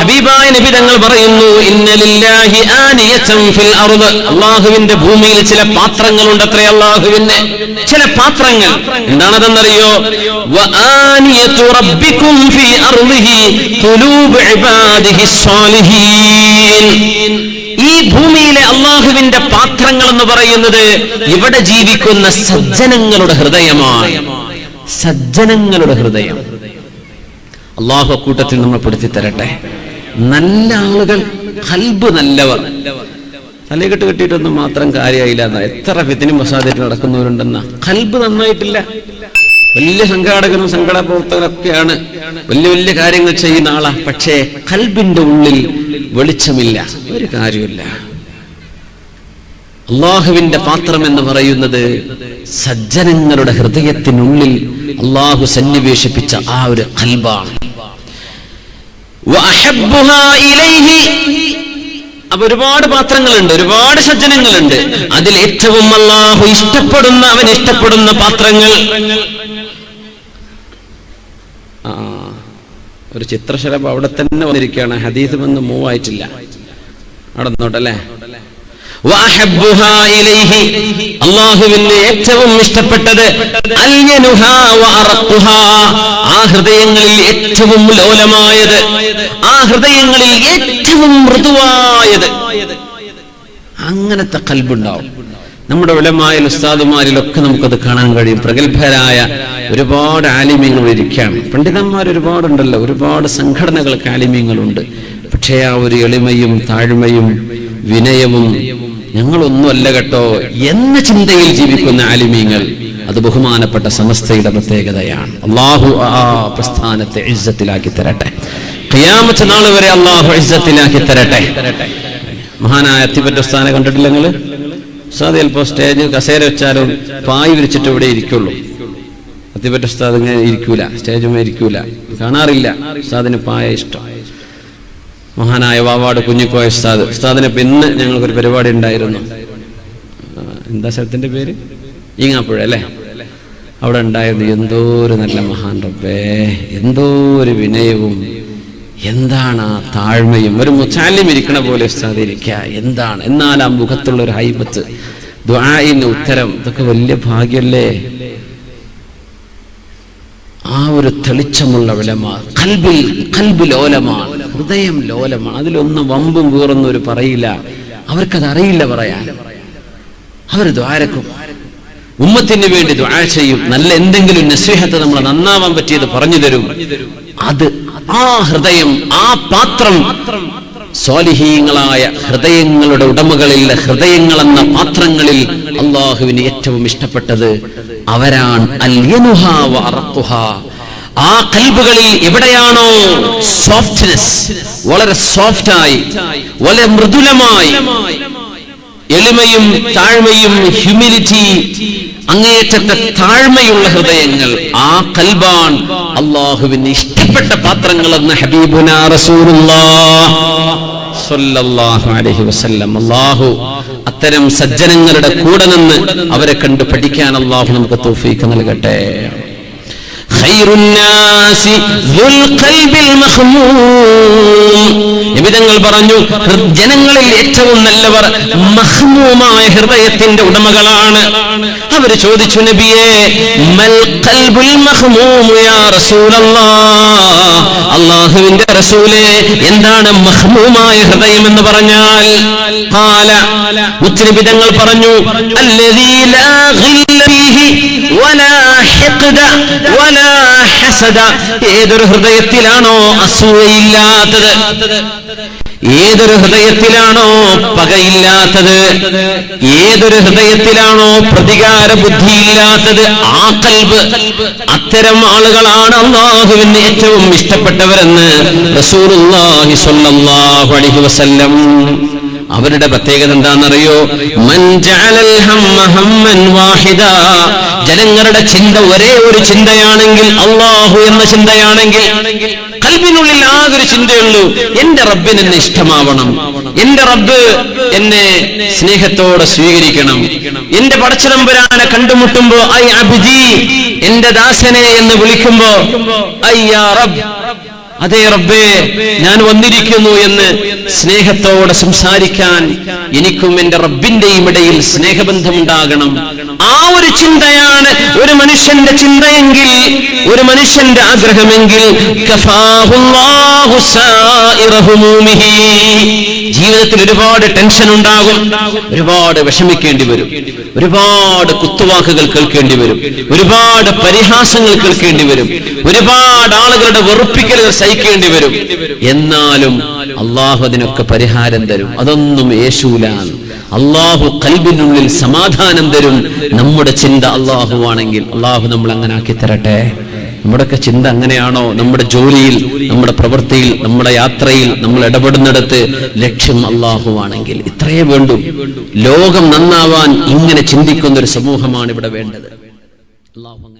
ഹബീബായ നബി തങ്ങൾ പറയുന്നു ഇന്നലില്ലാഹി ഫിൽ അർദ്. അല്ലാഹുവിന്റെ ഭൂമിയിൽ ചില പാത്രങ്ങളുണ്ട് അത്രേ അള്ളാഹുവിന്റെ? ചില പാത്രങ്ങൾ. എന്താണതെന്നറിയോ? ഫി അർദിഹി ഇബാദിഹി സ്വാലിഹീൻ. ഈ ഭൂമിയിലെ അള്ളാഹുവിന്റെ പാത്രങ്ങൾ എന്ന് പറയുന്നത് ഇവിടെ ജീവിക്കുന്ന സജ്ജനങ്ങളുടെ ഹൃദയമാണ്. സജ്ജനങ്ങളുടെ ഹൃദയം. അള്ളാഹു കൂട്ടത്തിൽ നമ്മൾ പെടുത്തി തരട്ടെ. നല്ല ആളുകൾ കൽബ് നല്ലവർ. തലകെട്ട് കെട്ടിയിട്ടൊന്നും മാത്രം കാര്യമായില്ല എന്നാ. എത്ര ഫിത്തിനും മസാദിട്ട് നടക്കുന്നവരുണ്ടെന്ന. കൽബ് നന്നായിട്ടില്ല. വലിയ സംഘാടകനും സംഘടന പ്രവർത്തകനൊക്കെയാണ് വലിയ വലിയ കാര്യങ്ങൾ ചെയ്യുന്ന ആളാ. പക്ഷേ കൽബിന്റെ ഉള്ളിൽ വെളിച്ചമില്ല. ഒരു കാര്യമില്ല അള്ളാഹുവിന്റെ പാത്രം എന്ന് പറയുന്നത് സജ്ജനങ്ങളുടെ ഹൃദയത്തിനുള്ളിൽ അള്ളാഹു സന്നിവേശിപ്പിച്ച ആ ഒരു കൽബാണ്. അപ്പൊ ഒരുപാട് പാത്രങ്ങളുണ്ട് ഒരുപാട് സജ്ജനങ്ങളുണ്ട്. അതിൽ ഏറ്റവും അള്ളാഹു ഇഷ്ടപ്പെടുന്ന അവൻ ഇഷ്ടപ്പെടുന്ന പാത്രങ്ങൾ. ആ ഒരു ചിത്രശലഭം അവിടെ തന്നെ വന്നിരിക്കുകയാണ്. ഹദീസ് വന്ന് മൂവ് ആയിട്ടില്ല. അവിടെ നിന്നോട്ടല്ലേ അള്ളാഹുവിന് ഏറ്റവും ഇഷ്ടപ്പെട്ടത്. ആ ഹൃദയങ്ങളിൽ ഏറ്റവും ലോലമായത് ആ ഹൃദയങ്ങളിൽ ഏറ്റവും മൃദുവായത് അങ്ങനത്തെ കൽബുണ്ടാവും. നമ്മുടെ ഉലമായ ഉസ്താദുമാരിലൊക്കെ നമുക്കത് കാണാൻ കഴിയും. പ്രഗത്ഭരായ ഒരുപാട് ആലിമ്യങ്ങൾ ഇരിക്കുകയാണ്. പണ്ഡിതന്മാർ ഒരുപാടുണ്ടല്ലോ. ഒരുപാട് സംഘടനകൾക്ക് ആലിമ്യങ്ങളുണ്ട് പക്ഷേ ആ ഒരു എളിമയും താഴ്മയും വിനയവും ഞങ്ങളൊന്നുമല്ല കേട്ടോ എന്ന ചിന്തയിൽ ജീവിക്കുന്ന ആലിമീങ്ങൾ. അത് ബഹുമാനപ്പെട്ട സമസ്തയുടെ പ്രത്യേകതയാണ്. അള്ളാഹു ആ പ്രസ്ഥാനത്തെ ഇജ്ജത്തിലാക്കി തരട്ടെ. ഖിയാമത്ത് നാൾ വരെ അള്ളാഹു ഇജ്ജത്തിലാക്കി തരട്ടെ. മഹാനായ അത്തിപ്പറ്റ സ്ഥാനം കണ്ടിട്ടില്ല നിങ്ങൾ? ഉസ്താദ് ചിലപ്പോ സ്റ്റേജ് കസേര വെച്ചാലും പായ് വിരിച്ചിട്ട് ഇവിടെ ഇരിക്കുള്ളൂ. അത്തിപ്പറ്റ ഉസ്താദ് ഇങ്ങനെ ഇരിക്കൂല സ്റ്റേജുമേ ഇരിക്കൂല. കാണാറില്ല. ഉസ്താദിന് പായ ഇഷ്ടം. മഹാനായ വാവാട് കുഞ്ഞിക്കോയ ഉസ്താദ്. ഉസ്താദിനെ പിന്നെ ഞങ്ങൾക്കൊരു പരിപാടി ഉണ്ടായിരുന്നു. എന്താ സ്ഥലത്തിന്റെ പേര്? ഈങ്ങാപ്പുഴ അല്ലേ? അവിടെ ഉണ്ടായിരുന്നു. എന്തോ ഒരു നല്ല മഹാൻ റബ്ബേ. എന്തോ ഒരു വിനയവും. എന്താണ് ആ താഴ്മയും? ഒരു മുച്ചാലിം ഇരിക്കണ പോലെ ഉസ്താദ് ഇരിക്കുക എന്താണ്? എന്നാൽ ആ മുഖത്തുള്ള ഒരു ഹൈബത്ത് ദ്വായിന് ഉത്തരം. ഇതൊക്കെ വലിയ ഭാഗ്യല്ലേ ആ ഒരു തെളിച്ചമുള്ള വിലമാർ കൽബിൽ കൽബ് ലോലമാണ് ഹൃദയം ലോലമാണ്. അതിലൊന്നും വമ്പും വീറൊന്നും ഒരു പറയില്ല. അവർക്കത് അറിയില്ല പറയാൻ. അവർ ദ്വാരക്കും. ഉമ്മത്തിന് വേണ്ടി ദ്വാ ചെയ്യും. നല്ല എന്തെങ്കിലും നസ്വേഹത്തെ നമ്മൾ നന്നാവാൻ പറ്റിയത് പറഞ്ഞു തരും. അത് ആ ഹൃദയം ആ പാത്രം സ്വാലിഹീങ്ങളായ ഹൃദയങ്ങളുടെ ഉടമകളിൽ ഹൃദയങ്ങളെന്ന പാത്രങ്ങളിൽ അള്ളാഹുവിന് ഏറ്റവും ഇഷ്ടപ്പെട്ടത് അവരാണ് അറഖുഹ. ആ കൽബുകളിൽ എവിടെയാണോ സോഫ്റ്റ്നെസ് വളരെ സോഫ്റ്റായി വളരെ മൃദുലമായി എളിമയും താഴ്മയും ഹ്യൂമിലിറ്റി അങ്ങേറ്റത്തെ താഴ്മയുള്ള ഹൃദയങ്ങൾ ആ കൽബാൻ അള്ളാഹുവിന് ഇഷ്ടപ്പെട്ട പാത്രങ്ങൾ എന്ന് ഹബീബുന അള്ളാഹു അത്തരം സജ്ജനങ്ങളുടെ കൂടെ നിന്ന് അവരെ കണ്ട് പഠിക്കാൻ അള്ളാഹു നമുക്ക് തോഫീക്ക് നൽകട്ടെ. വിധങ്ങൾ പറഞ്ഞു ജനങ്ങളിൽ ഏറ്റവും നല്ലവർ മഹ്മൂമായ ഹൃദയത്തിന്റെ ഉടമകളാണ്. അവർ ചോദിച്ചു നബിയെ അള്ളാഹുവിന്റെ റസൂലേ എന്താണ് മഹ്മൂമായ ഹൃദയം എന്ന് പറഞ്ഞാൽ? പാല. ഉച്ചനിബിതങ്ങൾ പറഞ്ഞു അല്ലതീ ഏതൊരു ഹൃദയത്തിലാണോ അസൂയയില്ലാത്തത്? ഏതൊരു ഹൃദയത്തിലാണോ പകയില്ലാത്തത്? ഏതൊരു ഹൃദയത്തിലാണോ പ്രതികാര ബുദ്ധിയില്ലാത്തത്? ആ കൽബ് അത്തരം ആളുകളാണ് അള്ളാഹുവിന് ഏറ്റവും ഇഷ്ടപ്പെട്ടവരെന്ന് സ്വല്ലല്ലാഹു അലൈഹി വസല്ലം. അവരുടെ പ്രത്യേകത എന്താണെന്നറിയോ? മൻ ജഅലൽ ഹമ്മ ഹമ്മൻ വാഹിദ. ജനങ്ങളുടെ ചിന്ത ഒരേ ഒരു ചിന്തയാണെങ്കിൽ അള്ളാഹു എന്ന ചിന്തയാണെങ്കിൽ കൽബിനുള്ളിൽ ആകെ ഒരു ചിന്തയുള്ളൂ എന്റെ റബ്ബിന് എന്നെ ഇഷ്ടമാവണം. എന്റെ റബ്ബ് എന്നെ സ്നേഹത്തോടെ സ്വീകരിക്കണം. എന്റെ പടച്ചതമ്പുരാനെ കണ്ടുമുട്ടുമ്പോ ഐ അഭിജി എന്റെ ദാസനെ എന്ന് വിളിക്കുമ്പോ അയ്യാ റബ് അതേ റബ്ബേ ഞാൻ വന്നിരിക്കുന്നു എന്ന് സ്നേഹത്തോടെ സംസാരിക്കാൻ എനിക്കും എന്റെ റബ്ബിന്റെയും ഇടയിൽ സ്നേഹബന്ധമുണ്ടാകണം. ആ ഒരു ചിന്തയാണ് ഒരു മനുഷ്യന്റെ ചിന്തയെങ്കിൽ ഒരു മനുഷ്യന്റെ ആഗ്രഹമെങ്കിൽ. ജീവിതത്തിൽ ഒരുപാട് ടെൻഷൻ ഉണ്ടാകും ഒരുപാട് വിഷമിക്കേണ്ടി വരും ഒരുപാട് കുത്തുവാക്കുകൾ കേൾക്കേണ്ടി വരും ഒരുപാട് പരിഹാസങ്ങൾ കേൾക്കേണ്ടി വരും ഒരുപാട് ആളുകളുടെ വെറുപ്പിക്കലുകൾ സഹിക്കേണ്ടി വരും. എന്നാലും അള്ളാഹു അതിനൊക്കെ പരിഹാരം തരും. അതൊന്നും യേശൂലാൻ അള്ളാഹു കൽബിനുള്ളിൽ സമാധാനം തരും. നമ്മുടെ ചിന്ത അള്ളാഹു ആണെങ്കിൽ അള്ളാഹു നമ്മൾ അങ്ങനെ ആക്കി തരട്ടെ? നമ്മുടെ നമ്മുടെയൊക്കെ ചിന്ത അങ്ങനെയാണോ? നമ്മുടെ ജോലിയിൽ നമ്മുടെ പ്രവൃത്തിയിൽ നമ്മുടെ യാത്രയിൽ നമ്മൾ ഇടപെടുന്നിടത്ത് ലക്ഷ്യം അള്ളാഹു ആണെങ്കിൽ ഇത്രയേ വേണ്ടൂ. ലോകം നന്നാവാൻ ഇങ്ങനെ ചിന്തിക്കുന്ന ഒരു സമൂഹമാണ് ഇവിടെ വേണ്ടത്. അള്ളാഹു